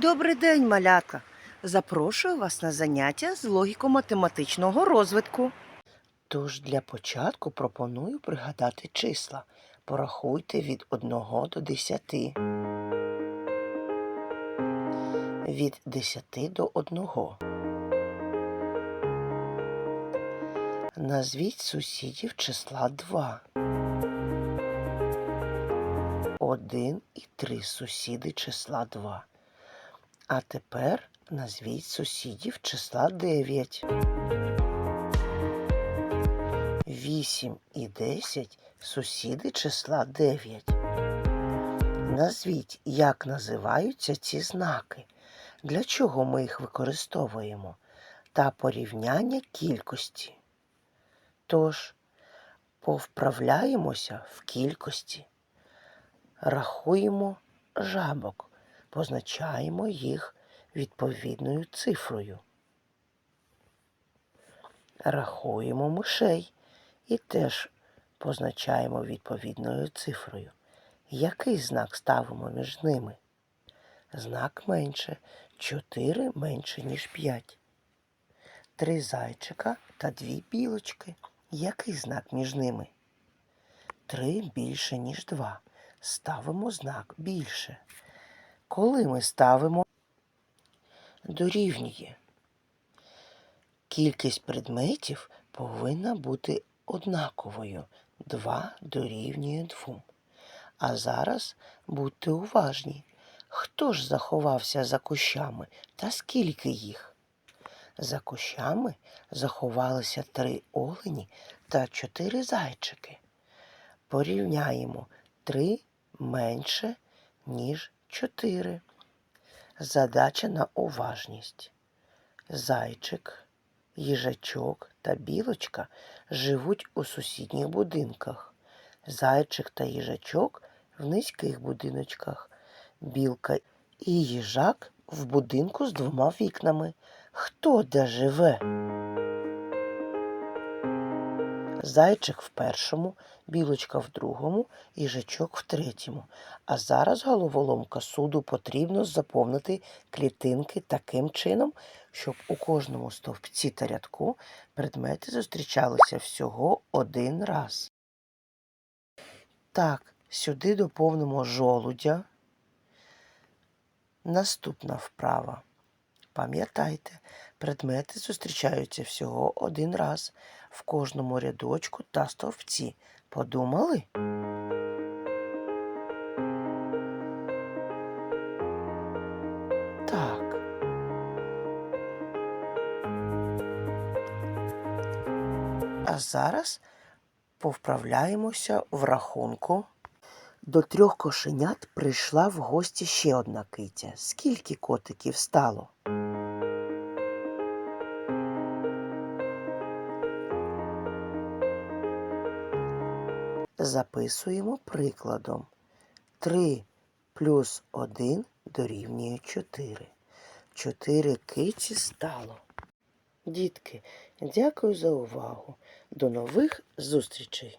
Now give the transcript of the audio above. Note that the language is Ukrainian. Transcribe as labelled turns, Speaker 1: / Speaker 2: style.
Speaker 1: Добрий день, малятка! Запрошую вас на заняття з логіко-математичного розвитку. Тож для початку пропоную пригадати числа. Порахуйте від 1 до 10. Від 10 до 1. Назвіть сусідів числа 2. 1 і 3 сусіди числа 2. А тепер назвіть сусідів числа 9. 8 і 10 сусіди числа 9. Назвіть, як називаються ці знаки, для чого ми їх використовуємо, та порівняння кількості. Тож, повправляємося в кількості, рахуємо жабок позначаємо їх відповідною цифрою. Рахуємо мишей і теж позначаємо відповідною цифрою. Який знак ставимо між ними? Знак менше. 4 менше, ніж 5. Три зайчика та дві білочки. Який знак між ними? Три більше, ніж два. Ставимо знак більше коли ми ставимо дорівнює. Кількість предметів повинна бути однаковою. 2 дорівнює 2. А зараз будьте уважні. Хто ж заховався за кущами та скільки їх? За кущами заховалися три олені та чотири зайчики. Порівняємо три менше, ніж 4. Задача на уважність. Зайчик, їжачок та білочка живуть у сусідніх будинках. Зайчик та їжачок в низьких будиночках. Білка і їжак в будинку з двома вікнами. Хто де живе? Зайчик в першому, білочка в другому, їжачок в третьому. А зараз головоломка суду потрібно заповнити клітинки таким чином, щоб у кожному стовпці та рядку предмети зустрічалися всього один раз. Так, сюди доповнимо жолудя. Наступна вправа. Пам'ятайте, предмети зустрічаються всього один раз в кожному рядочку та стовпці. Подумали? А зараз повправляємося в рахунку. До трьох кошенят прийшла в гості ще одна китя. Скільки котиків стало? Записуємо прикладом. 3 плюс 1 дорівнює 4. 4 киті стало. Дітки, дякую за увагу. До нових зустрічей!